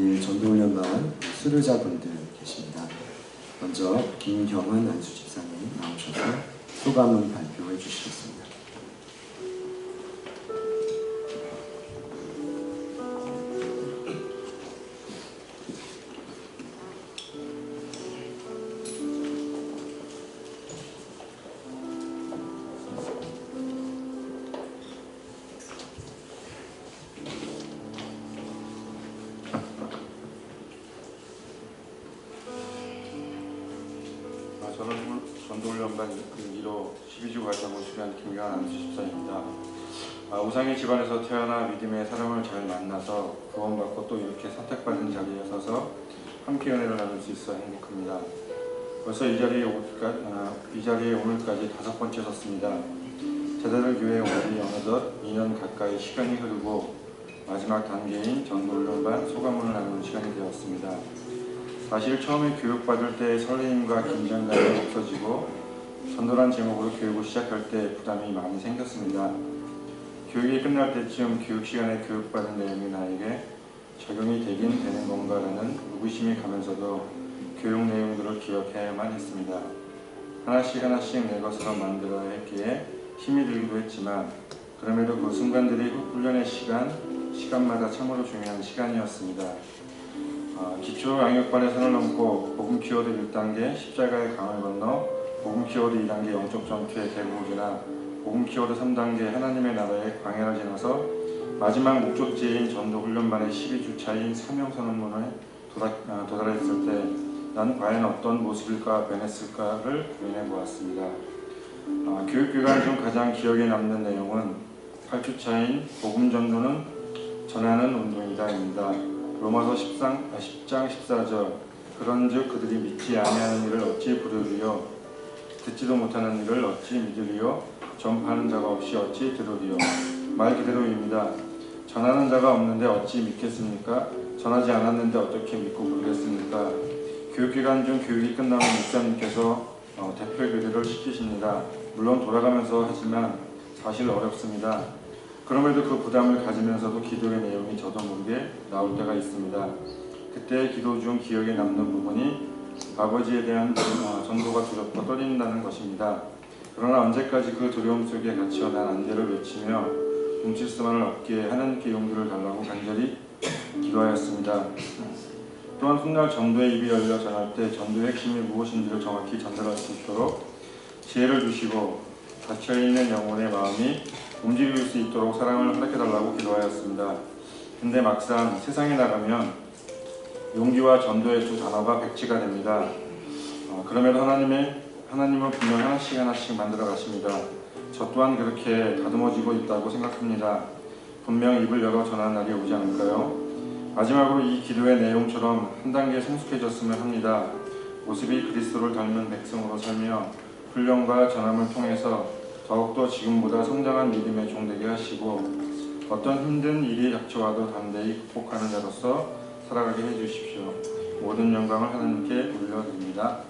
우리 전도훈련반 수료자분들 계십니다. 먼저 김경은 안수 집사님 나오셔서 소감을 발표해 주시겠습니다. 저는 전도훈련반 1호 12주 과정을 수료한 김경환 안수집사입니다. 아, 우상의 집안에서 태어나 믿음의 사람을 잘 만나서 구원받고 또 이렇게 선택받은 자리에 서서 함께 은혜를 나눌 수 있어 행복합니다. 벌써 이 자리에, 오늘까, 아, 이 자리에 오늘까지 다섯 번째 섰습니다. 제자들 교회에 오니 어느덧 2년 가까이 시간이 흐르고 마지막 단계인 전도훈련반 소감문을 나누는 시간이 되었습니다. 사실 처음에 교육받을 때 설레임과 긴장감이 없어지고 전도란 제목으로 교육을 시작할 때 부담이 많이 생겼습니다. 교육이 끝날 때쯤 교육 시간에 교육받은 내용이 나에게 적용이 되긴 되는 건가라는 의구심이 가면서도 교육 내용들을 기억해야만 했습니다. 하나씩 하나씩 내 것으로 만들어야 했기에 힘이 들기도 했지만 그럼에도 그 순간들이 훈련의 시간, 시간마다 참으로 중요한 시간이었습니다. 아, 기초 양육반의 선을 넘고 복음 키워드 1단계 십자가의 강을 건너 복음 키워드 2단계 영적 전투의 대국이나 복음 키워드 3단계 하나님의 나라의 광야를 지나서 마지막 목적지인 전도 훈련반의 12주차인 사명 선언문에 도달, 아, 도달했을 때 난 과연 어떤 모습일까 변했을까를 고민해 보았습니다. 아, 교육기간 중 가장 기억에 남는 내용은 8주차인 복음 전도는 전하는 운동이다입니다. 로마서 10장, 10장 14절 그런즉 그들이 믿지 아니하는 일을 어찌 부르리요 듣지도 못하는 일을 어찌 믿으리요 전파하는 자가 없이 어찌 들으리요 말 그대로입니다. 전하는 자가 없는데 어찌 믿겠습니까? 전하지 않았는데 어떻게 믿고 부르겠습니까? 교육기간 중 교육이 끝나면 목사님께서 어, 대표 교대를 시키십니다. 물론 돌아가면서 하지만 사실 어렵습니다. 그럼에도 그 부담을 가지면서도 기도의 내용이 저도 모르게 나올 때가 있습니다. 그때 기도 중 기억에 남는 부분이 아버지에 대한 어, 전도가 두렵고 떨린다는 것입니다. 그러나 언제까지 그 두려움 속에 갇혀 난 안대를 외치며 움찔수만을 얻게 하나님께 용기를 달라고 간절히 기도하였습니다. 또한 훗날 전도의 입이 열려 전할 때 전도의 핵심이 무엇인지를 정확히 전달할 수 있도록 지혜를 주시고 닫혀있는 영혼의 마음이 움직일 수 있도록 사랑을 허락해달라고 기도하였습니다. 근데 막상 세상에 나가면 용기와 전도의 두 단어가 백지가 됩니다. 어, 그럼에도 하나님의 하나님은 분명 하나씩 하나씩 만들어 가십니다. 저 또한 그렇게 다듬어지고 있다고 생각합니다. 분명 입을 열어 전하는 날이 오지 않을까요? 마지막으로 이 기도의 내용처럼 한 단계 성숙해졌으면 합니다. 모습이 그리스도를 닮은 백성으로 살며 훈련과 전함을 통해서 더욱더 지금보다 성장한 믿음의 종되게 하시고 어떤 힘든 일이 닥쳐와도 담대히 극복하는 자로서 살아가게 해주십시오. 모든 영광을 하나님께 올려드립니다.